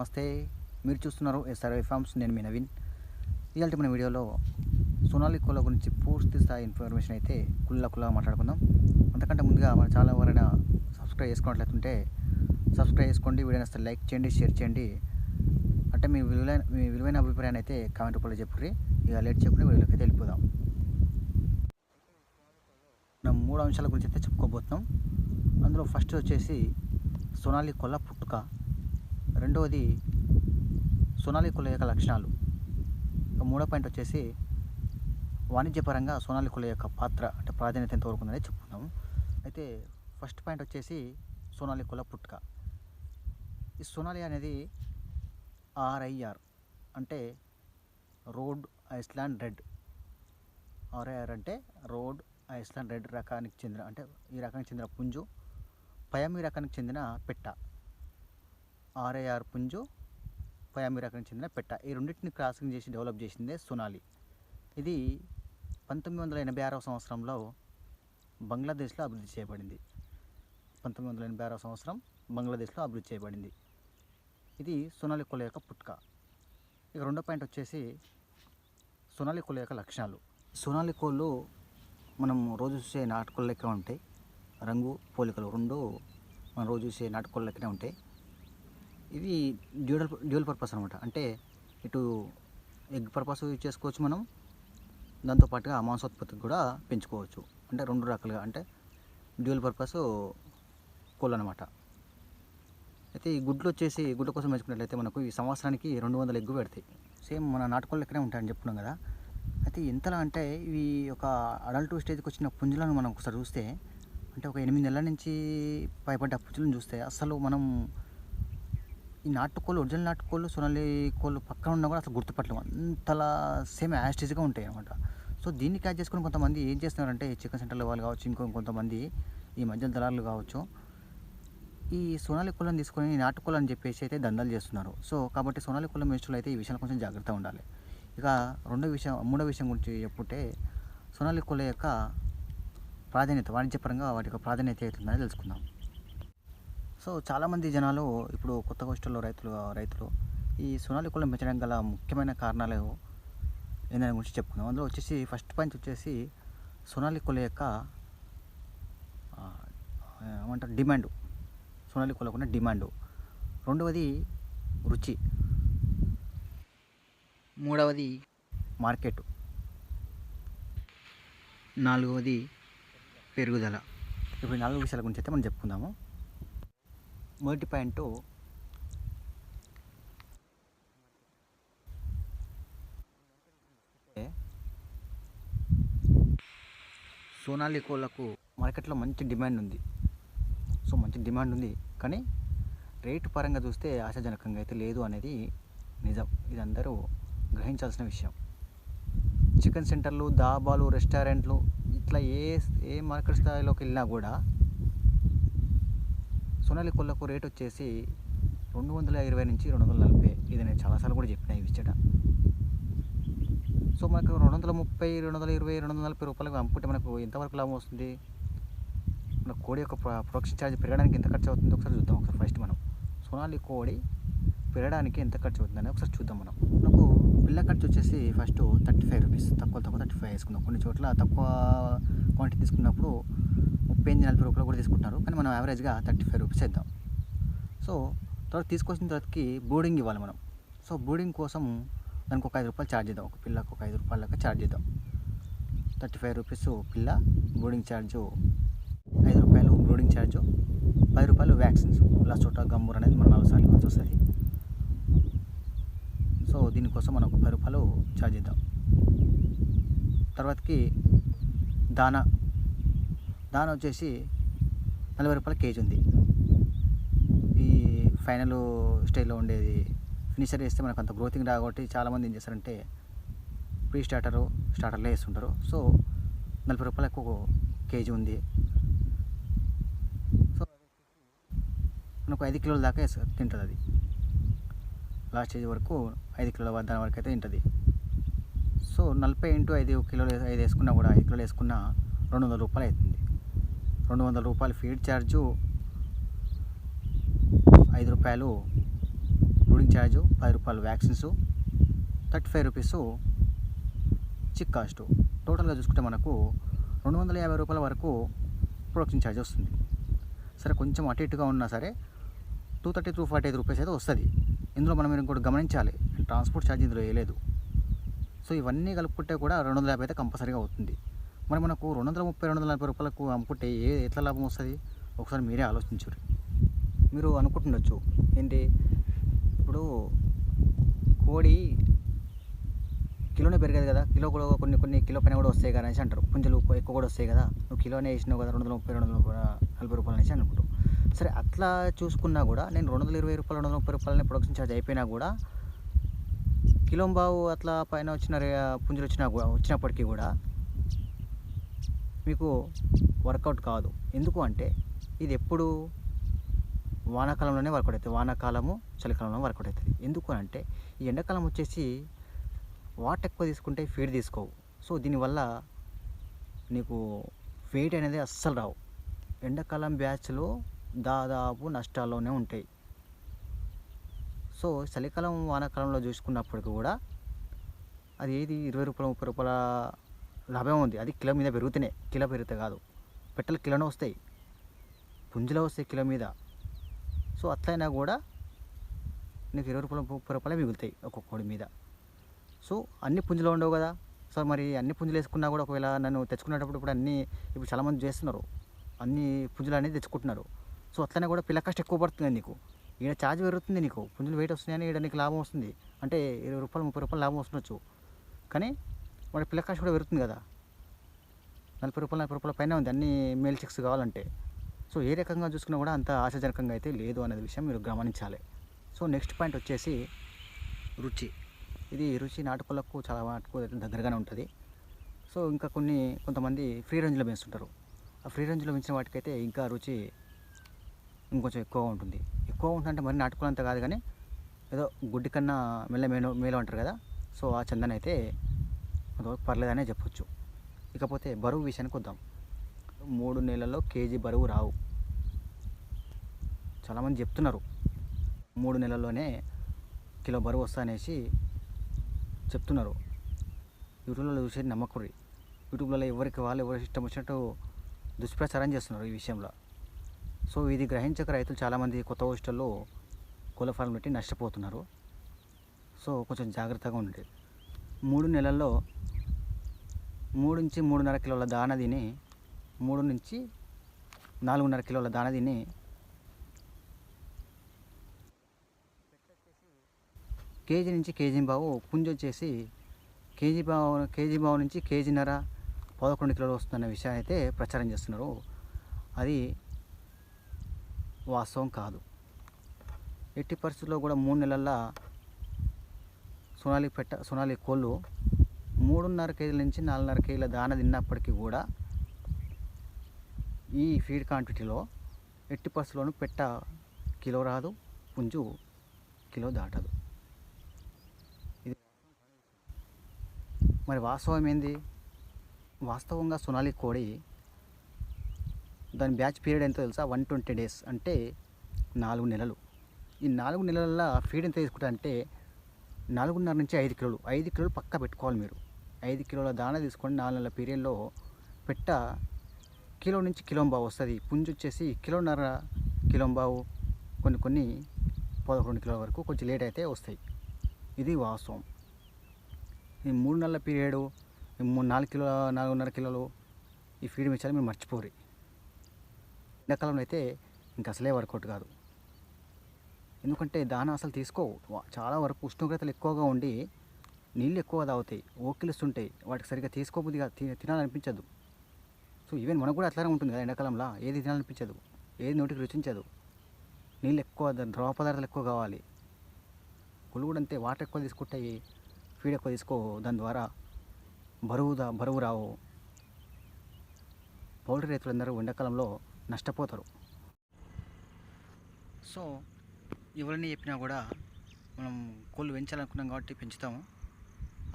నమస్తే. మీరు చూస్తున్నారు ఎస్ఆర్ఐ ఫార్మ్స్ నేను మీ నవీన్. ఇవాళ మన వీడియోలో సోనాలి కోల గురించి పూర్తి స్థాయి ఇన్ఫర్మేషన్ అయితే కుల్లా కుల్లా మాట్లాడుకుందాం. అంతకంటే ముందుగా మన ఛానల్ ఎవరైనా సబ్స్క్రైబ్ చేసుకున్నట్లయితే సబ్స్క్రైబ్ చేసుకోండి. వీడియో లైక్ చేయండి షేర్ చేయండి. అంటే మీ విలువైన మీ విలువైన అభిప్రాయాన్ని అయితే కామెంట్ రూపంలో చెప్పుర్రి. ఇక లేట్ చెప్పుకుని వీడియోలోకి అయితే వెళ్ళిపోదాం. మనం మూడు అంశాల గురించి అయితే చెప్పుకోబోతున్నాం. అందులో ఫస్ట్ వచ్చేసి సోనాలి కొల్ల పుట్టుక. రెండవది సోనాలి కుల యొక్క లక్షణాలు. మూడో పాయింట్ వచ్చేసి వాణిజ్యపరంగా సోనాలి కుల యొక్క పాత్ర అంటే ప్రాధాన్యత ఎంతవరకు ఉందని అయితే ఫస్ట్ పాయింట్ వచ్చేసి సోనాలి కుల పుట్టుక ఈ సోనాలి అనేది ఆర్ఐఆర్ అంటే రోడ్ ఐస్లాండ్ రెడ్. ఆర్ఐఆర్ అంటే రోడ్ ఐస్లాండ్ రెడ్ రకానికి చెందిన అంటే ఈ రకానికి చెందిన పుంజు పయమి రకానికి చెందిన పెట్ట. ఆర్ఐఆర్ పుంజు పయామి చెందిన పెట్ట. ఈ రెండింటిని క్రాసింగ్ చేసి డెవలప్ చేసిందే సోనాలి. ఇది పంతొమ్మిది వందల ఎనభై ఆరవ సంవత్సరంలో బంగ్లాదేశ్లో అభివృద్ధి చేయబడింది. పంతొమ్మిది వందల ఎనభై ఆరవ సంవత్సరం బంగ్లాదేశ్లో అభివృద్ధి చేయబడింది. ఇది సోనాలి కుల యొక్క పుట్క. ఇక రెండో పాయింట్ వచ్చేసి సోనాలి కుల యొక్క లక్షణాలు. సోనాలి కోళ్ళు మనం రోజు చూసే నాటుకోళ్ళ లెక్క ఉంటాయి. రంగు పోలికలు రెండు మనం రోజు చూసే నాటుకోళ్ళ లెక్కనే ఉంటాయి. ఇవి డ్యూడల్ డ్యూయల్ పర్పస్ అనమాట అంటే ఇటు ఎగ్ పర్పస్ యూజ్ చేసుకోవచ్చు మనం. దాంతోపాటుగా మాంసోత్పత్తికి కూడా పెంచుకోవచ్చు. అంటే రెండు రకాలుగా అంటే డ్యూయల్ పర్పస్ కోళ్ళు అనమాట అయితే ఈ గుడ్లు వచ్చేసి గుడ్ల కోసం పెంచుకున్నట్లయితే మనకు ఈ సంవత్సరానికి రెండు వందల ఎగ్గు పెడతాయి. సేమ్ మన నాటుకోళ్ళ ఎక్కడే ఉంటాయని చెప్పుకున్నాం కదా. అయితే ఎంతలా అంటే ఇవి ఒక అడల్ట్ స్టేజ్కి వచ్చిన పుంజులను మనం ఒకసారి చూస్తే అంటే ఒక ఎనిమిది నెలల నుంచి పైపడ్డ పుంజులను చూస్తే అసలు మనం ఈ నాటుకోళ్ళు ఒరిజినల్ నాటుకోళ్ళు సోనాలి కోళ్ళు పక్కన ఉన్నా కూడా అసలు గుర్తుపట్టలేము అంతలా సేమ్ యాస్టేజ్గా ఉంటాయి అనమాట సో దీన్ని క్యాచ్ చేసుకుని కొంతమంది ఏం చేస్తున్నారంటే చికెన్ సెంటర్ల వాళ్ళు కావచ్చు ఇంకో కొంతమంది ఈ మధ్య దళారులు కావచ్చు ఈ సోనాలి కులం తీసుకొని నాటుకోళ్ళు అని చెప్పేసి అయితే దందాలు చేస్తున్నారు. సో కాబట్టి సోనాలి కులం మేస్టులు అయితే ఈ విషయంలో కొంచెం జాగ్రత్తగా ఉండాలి. ఇక రెండో విషయం మూడో విషయం గురించి చెప్పుంటే సోనాలి కోళ్ళ యొక్క ప్రాధాన్యత వాణిజ్యపరంగా వాటి యొక్క ప్రాధాన్యత అవుతుందని తెలుసుకుందాం. సో చాలామంది జనాలు ఇప్పుడు కొత్త గోష్ఠుల్లో రైతులు రైతులు ఈ సోనాలి కులం పెంచడం గల ముఖ్యమైన కారణాలు ఏందని గురించి చెప్పుకుందాం. అందులో వచ్చేసి ఫస్ట్ పాయింట్ వచ్చేసి సోనాలి కుల యొక్క ఏమంటారు డిమాండ్. సోనాలి కులకున్న డిమాండ్. రెండవది రుచి. మూడవది మార్కెట్. నాలుగవది పెరుగుదల. ఇప్పుడు నాలుగు విషయాల గురించి అయితే మనం చెప్పుకుందాము. మొదటి పాయింట్. సోనాలి కోళ్ళకు మార్కెట్లో మంచి డిమాండ్ ఉంది. సో మంచి డిమాండ్ ఉంది. కానీ రేటు పరంగా చూస్తే ఆశాజనకంగా అయితే లేదు అనేది నిజం. ఇది అందరూ గ్రహించాల్సిన విషయం. చికెన్ సెంటర్లు దాబాలు రెస్టారెంట్లు ఇట్లా ఏ ఏ మార్కెట్ స్థాయిలోకి వెళ్ళినా కూడా సోనాలి కోళ్ళకు రేట్ వచ్చేసి రెండు వందల ఇరవై నుంచి రెండు వందల నలభై. ఇది నేను చాలాసార్లు కూడా చెప్పిన ఈ విషయట. సో మనకు రెండు వందల ముప్పై రెండు వందల ఇరవై రెండు వందల నలభై రూపాయలకు అమ్ముకుంటే మనకు ఎంతవరకు లాభం వస్తుంది? మన కోడి యొక్క ప్రొడక్షన్ ఛార్జ్ పెరగడానికి ఎంత ఖర్చు అవుతుందో? ఒకసారి చూద్దాం ఒకసారి ఫస్ట్ మనం. సోనాలి కోడి పెరగడానికి ఎంత ఖర్చు అవుతుందని ఒకసారి చూద్దాం మనం. మనకు పిల్ల ఖర్చు వచ్చేసి ఫస్ట్ థర్టీ ఫైవ్ రూపీస్ తక్కువ తక్కువ థర్టీ ఫైవ్ వేసుకుందాం. కొన్ని చోట్ల తక్కువ క్వాంటిటీ తీసుకున్నప్పుడు ముప్పై ఎనిమిది నలభై రూపాయలు కూడా తీసుకుంటున్నారు. కానీ మనం యావరేజ్గా థర్టీ ఫైవ్ రూపీస్ ఇద్దాం. సో తర్వాత తీసుకొచ్చిన తర్వాతకి బోర్డింగ్ ఇవ్వాలి మనం. సో బోర్డింగ్ కోసం దానికి ఒక ఐదు రూపాయలు ఛార్జ్ చేద్దాం. ఒక పిల్లకు ఒక ఐదు రూపాయల లెక్క ఛార్జ్ చేద్దాం. థర్టీ ఫైవ్ రూపీస్ పిల్ల బోర్డింగ్ ఛార్జు ఐదు రూపాయలు బోర్డింగ్ ఛార్జు పది రూపాయలు వ్యాక్సిన్స్ ఇలా చోట గమ్మూర్ అనేది మనం నాలుగు సార్లు ఇవ్వాల్సి వస్తుంది. సో దీనికోసం మనం ఒక పది రూపాయలు ఛార్జ్ చేద్దాం. తర్వాతకి దానా దానా వచ్చేసి నలభై రూపాయల కేజీ ఉంది. ఈ ఫైనల్ స్టేజ్లో ఉండేది. ఫినిషర్ వేస్తే మనకు అంత గ్రోతింగ్ రాబట్టి చాలామంది ఏం చేస్తారంటే ప్రీ స్టార్టరు స్టార్టర్లో వేస్తుంటారు. సో నలభై రూపాయలకు కేజీ ఉంది. సో మనకు ఐదు కిలోల దాకా వేసు- తింటుంది అది. లాస్ట్ స్టేజ్ వరకు ఐదు కిలోల దాని వరకు అయితే తింటుంది. సో నలభై ఇంటూ ఐదు కిలోలు ఐదు వేసుకున్నా కూడా ఐదు కిలోలు వేసుకున్నా రెండు వందల రూపాయలు అవుతుంది. రెండు వందల రూపాయలు ఫీడ్ ఛార్జు ఐదు రూపాయలు బ్రూడింగ్ ఛార్జు పది రూపాయలు vaccines thirty five rupees chick cost. టోటల్గా చూసుకుంటే మనకు రెండు వందల యాభై రూపాయల వరకు ప్రొడక్షన్ ఛార్జ్ వస్తుంది. సరే కొంచెం అటు ఇటుగా ఉన్నా సరే టూ థర్టీ టూ ఫార్టీ ఐదు రూపీస్ అయితే వస్తుంది. ఇందులో మనం ఇంకోటి గమనించాలి ట్రాన్స్పోర్ట్ ఛార్జ్ ఇందులో వేయలేదు. సో ఇవన్నీ కలుపుకుంటే కూడా రెండు వందల యాభై అయితే కంపల్సరీగా అవుతుంది. మరి మనకు రెండు వందల ముప్పై రెండు వందల నలభై రూపాయలకు అమ్ముకుంటే ఏ ఎట్లా లాభం వస్తుంది? ఒకసారి మీరే ఆలోచించరు మీరు అనుకుంటుండొచ్చు. ఏంటి? ఇప్పుడు కోడి కిలోనే పెరిగేది కదా. కిలో కూడా కొన్ని కొన్ని కిలో పైన కూడా వస్తాయి కదా అనేసి అంటారు. పుంజలు ఎక్కువ కూడా వస్తాయి కదా. నువ్వు కిలోనే వేసినావు కదా రెండు వందల ముప్పై రెండు వందల నలభై రూపాయలు అనేసి అనుకుంటావు సరే అట్లా చూసుకున్నా కూడా నేను రెండు వందల ఇరవై రూపాయలు రెండు వందల ముప్పై రూపాయలని ప్రొడక్షన్ ఛార్జ్ అయిపోయినా కూడా కిలో బావు అట్లా పైన వచ్చిన రే- పుంజులు వచ్చినా కూడా వచ్చినప్పటికీ కూడా మీకు వర్కౌట్ కాదు. ఎందుకు అంటే ఇది ఎప్పుడు? వానాకాలంలోనే వర్కౌట్ అవుతుంది. వానాకాలము చలికాలంలో వర్కౌట్ అవుతుంది. ఎందుకు అంటే ఈ ఎండాకాలం వచ్చేసి వాటర్ ఎక్కువ తీసుకుంటే ఫీడ్ తీసుకోవు. సో దీనివల్ల నీకు వెయిట్ అనేది అస్సలు రావు. ఎండాకాలం బ్యాచ్లో దాదాపు నష్టాల్లోనే ఉంటాయి. సో చలికాలం వానాకాలంలో చూసుకున్నప్పటికి కూడా అది ఏది? ఇరవై రూపాయల ముప్పై రూపాయల లాభం ఉంది అది కిలో మీద పెరుగుతూనే. కిలో పెరిగితే కాదు. పెట్టలు కిలోనే వస్తాయి. పుంజులో వస్తాయి కిలో మీద. సో అట్లయినా కూడా నీకు ఇరవై రూపాయలు ముప్పై రూపాయలే మిగులుతాయి ఒక్కొక్క కోడి మీద. సో అన్ని పుంజులు ఉండవు కదా. సో మరి అన్ని పుంజులు వేసుకున్నా కూడా ఒకవేళ నన్ను తెచ్చుకునేటప్పుడు ఇప్పుడు అన్ని ఇప్పుడు చాలామంది చేస్తున్నారు. అన్ని పుంజులు అనేది తెచ్చుకుంటున్నారు. సో అట్లనే కూడా పిల్ల కష్ట ఎక్కువ పడుతుంది నీకు. ఈడ ఛార్జ్ పెరుగుతుంది నీకు. పుంజులు వెయిట్ వస్తున్నాయని ఈడ నీకు లాభం వస్తుంది. అంటే ఇరవై రూపాయలు ముప్పై రూపాయలు లాభం వస్తుండొచ్చు. కానీ మరి పిల్ల కాస్ట్ కూడా పెరుగుతుంది కదా. నలభై రూపాయలు నలభై రూపాయల పైన ఉంది. అన్ని మేల్ చిక్స్ కావాలంటే. సో ఏ రకంగా చూసుకున్నా కూడా అంత ఆశాజనకంగా అయితే లేదు అనేది విషయం మీరు గమనించాలి. సో నెక్స్ట్ పాయింట్ వచ్చేసి రుచి. ఇది రుచి నాటుకోళ్ళకు చాలా మటుకు దగ్గరగానే ఉంటుంది. సో ఇంకా కొన్ని కొంతమంది ఫ్రీ రేంజ్లో పెంచుతుంటారు. ఆ ఫ్రీ రేంజ్లో పెంచిన వాటికైతే ఇంకా రుచి ఇంకొంచెం ఎక్కువగా ఉంటుంది. ఎక్కువ ఉంటుందంటే మరి నాటుకోలంత కాదు కానీ ఏదో గుడ్డి కన్నా మెల్ల మేలు మేలు అంటారు కదా. సో ఆ చందన అయితే కొంతవరకు పర్లేదనే చెప్పొచ్చు. ఇకపోతే బరువు విషయానికి వద్దాం. మూడు నెలల్లో కేజీ బరువు రావు. చాలామంది చెప్తున్నారు. మూడు నెలల్లోనే కిలో బరువు వస్తా అనేసి చెప్తున్నారు. యూట్యూబ్లో చూసేది నమ్మకూరి. యూట్యూబ్లలో ఎవరికి వాళ్ళు ఎవరికి ఇష్టం వచ్చినట్టు దుష్ప్రచారం చేస్తున్నారు ఈ విషయంలో. సో ఇది గ్రహించక రైతులు చాలామంది కొత్త హోస్టల్లో కోళ్ళ ఫారం పెట్టి నష్టపోతున్నారు. సో కొంచెం జాగ్రత్తగా ఉండండి. మూడు నెలల్లో మూడు నుంచి మూడున్నర కిలోల దాన తిని మూడు నుంచి నాలుగున్నర కిలోల దాన తిని కేజీ నుంచి కేజీ బావు పుంజు వచ్చేసి కేజీ బావు కేజీ బావు నుంచి కేజీన్నర పదకొండు కిలోలు వస్తుందన్న విషయాన్ని అయితే ప్రచారం చేస్తున్నారు. అది వాస్తవం కాదు. ఎట్టి పరిస్థితుల్లో కూడా మూడు నెలల్లో సోనాలి పెట్ట సోనాలి కోళ్ళు మూడున్నర కేజీల నుంచి నాలుగున్నర కేజీల దాన తిన్నప్పటికీ కూడా ఈ ఫీడ్ క్వాంటిటీలో ఎట్టి పసులోను పెట్ట కిలో రాదు పుంజు కిలో దాటదు. ఇది మరి వాస్తవం ఏంది? వాస్తవంగా సోనాలి కోడి దాని బ్యాచ్ పీరియడ్ ఎంతో తెలుసా? వన్ ట్వంటీ డేస్ అంటే నాలుగు నెలలు. ఈ నాలుగు నెలల ఫీడ్ ఎంత తీసుకుంటా అంటే నాలుగున్నర నుంచి ఐదు కిలోలు. ఐదు కిలోలు పక్కా పెట్టుకోవాలి మీరు. ఐదు కిలోల దాన తీసుకొని నాలుగు నెలల పీరియడ్లో పెట్ట. కిలో నుంచి కిలో బావు వస్తుంది. పుంజు వచ్చేసి కిలోన్నర కిలో బావు కొన్ని కొన్ని పదకొండు కిలోల వరకు కొంచెం లేట్ అయితే వస్తాయి. ఇది వాస్తవం. ఈ మూడు నెలల పీరియడ్ ఈ మూడు నాలుగు కిలో నాలుగున్నర కిలోలు ఈ ఫీడ్ మించాలి మీరు మర్చిపోరు. ఎండాకాలంలో అయితే ఇంకా అసలే వర్కౌట్ కాదు. ఎందుకంటే దాన అసలు తీసుకోవు. చాలా వరకు ఉష్ణోగ్రతలు ఎక్కువగా ఉండి నీళ్ళు ఎక్కువ తాగుతాయి. ఓకిలిస్తుంటాయి వాటికి సరిగ్గా తీసుకోబుద్ది తినాలనిపించదు. సో ఈవెన్ మనకు కూడా అట్లానే ఉంటుంది కదా ఎండాకాలంలో. ఏది తినాలనిపించదు. ఏది నోటికి రుచించదు. నీళ్ళు ఎక్కువ ద్రవ పదార్థాలు ఎక్కువ కావాలి. గుళ్ళు కూడా అంతే. వాటర్ ఎక్కువ తీసుకుంటాయి ఫీడ్ ఎక్కువ తీసుకో. దాని ద్వారా బరువు బరువు రావు. పౌల్ట్రీ రైతులందరూ ఎండాకాలంలో నష్టపోతారు. సో ఎవరిని చెప్పినా కూడా మనం కోళ్ళు పెంచాలనుకున్నాం కాబట్టి పెంచుతాము.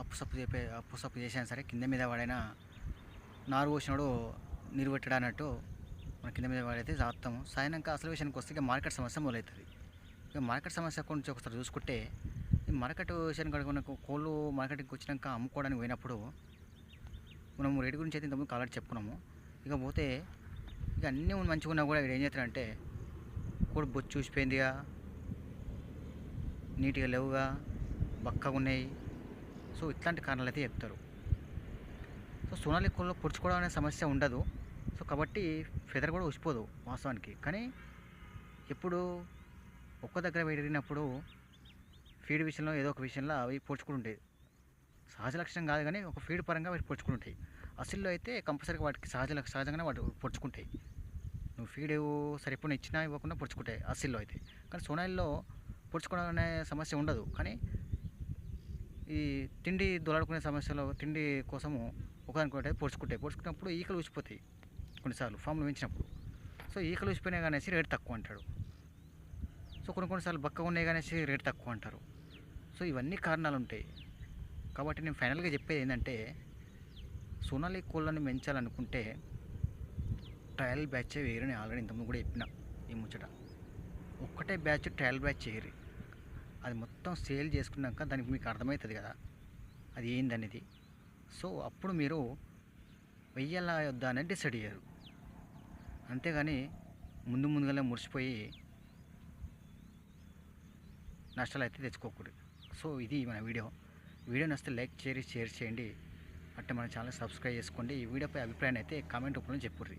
అప్పు సప్పు చెప్పే అప్పు సప్పు చేసినా సరే కింద మీద వాడైనా నారు పోసినాడు నీరు పెట్టడా అన్నట్టు మన కింద మీద వాడైతే జాపుతాము సాయనంక అసలు విషయానికి వస్తే ఇక మార్కెట్ సమస్య మొదలవుతుంది. ఇక మార్కెట్ సమస్య గురించి ఒకసారి చూసుకుంటే ఈ మార్కెట్ విషయానికి కనుక కోళ్ళు మార్కెట్కి వచ్చినాక అమ్ముకోవడానికి పోయినప్పుడు మనం రేటు గురించి అయితే ఇంతకుముందు కాలర్ చెప్పుకున్నాము. ఇక పోతే ఇక అన్నీ మంచిగా ఉన్నా కూడా వీడు ఏం చేస్తారంటే కోడి బొచ్చు చూసిపోయిందిగా నీట్గా లేవుగా బక్కగా ఉన్నాయి. సో ఇట్లాంటి కారణాలు అయితే చెప్తారు. సో సోనాలి కోళ్ళలో పొడుచుకోవడం అనే సమస్య ఉండదు. సో కాబట్టి ఫెదర్ కూడా ఉసిపోదు వాస్తవానికి. కానీ ఎప్పుడు ఒక్క దగ్గర పెరిగినప్పుడు ఫీడ్ విషయంలో ఏదో ఒక విషయంలో అవి పొడుచుకుంటుంటాయి సహజ లక్షణం కాదు కానీ ఒక ఫీడ్ పరంగా అవి పొడుచుకుంటాయి అసలు అయితే కంపల్సరీగా వాటికి సహజ సహజంగానే వాటి పొడుచుకుంటాయి. నువ్వు ఫీడ్ సరిపోయిన ఇచ్చినా ఇవ్వకుండా పొడుచుకుంటాయి అసిల్లో అయితే. కానీ సోనాయిల్లో పొడుచుకోవడం సమస్య ఉండదు. కానీ ఈ తిండి దొలాడుకునే సమస్యలో తిండి కోసము ఒకదానికొకటి పొడుచుకుంటాయి పొడుచుకున్నప్పుడు ఈకలు ఊసిపోతాయి కొన్నిసార్లు ఫామ్లు పెంచినప్పుడు సో ఈకలు ఊసిపోయినాయి కానీ రేట్ తక్కువ అంటాడు సో కొన్ని కొన్నిసార్లు బక్కగా ఉన్నాయి కానీ రేట్ తక్కువ అంటారు. సో ఇవన్నీ కారణాలు ఉంటాయి. కాబట్టి నేను ఫైనల్గా చెప్పేది ఏంటంటే సోనాలి కోళ్ళని పెంచాలనుకుంటే ట్రయల్ బ్యాచ్ వేయరని ఆల్రెడీ ఇంతకుముందు కూడా చెప్పిన ఈ ముచ్చట. ఒక్కటే బ్యాచ్ ట్రయల్ బ్యాచ్ చేయరు అది మొత్తం సేల్ చేసుకున్నాక దానికి మీకు అర్థమవుతుంది కదా. అది ఏందనేది. సో అప్పుడు మీరు వెయ్యాలా వద్దా అనేది డిసైడ్ అయ్యారు. అంతేగాని ముందు ముందుగానే మురిసిపోయి నష్టాలు అయితే తెచ్చుకోకూడదు. సో ఇది మన వీడియో. వీడియో నచ్చితే లైక్ చేసి షేర్ చేయండి. అంటే మన ఛానల్ సబ్స్క్రైబ్ చేసుకోండి. ఈ వీడియోపై అభిప్రాయాన్ని అయితే కామెంట్ రూపంలో చెప్పుర్రి.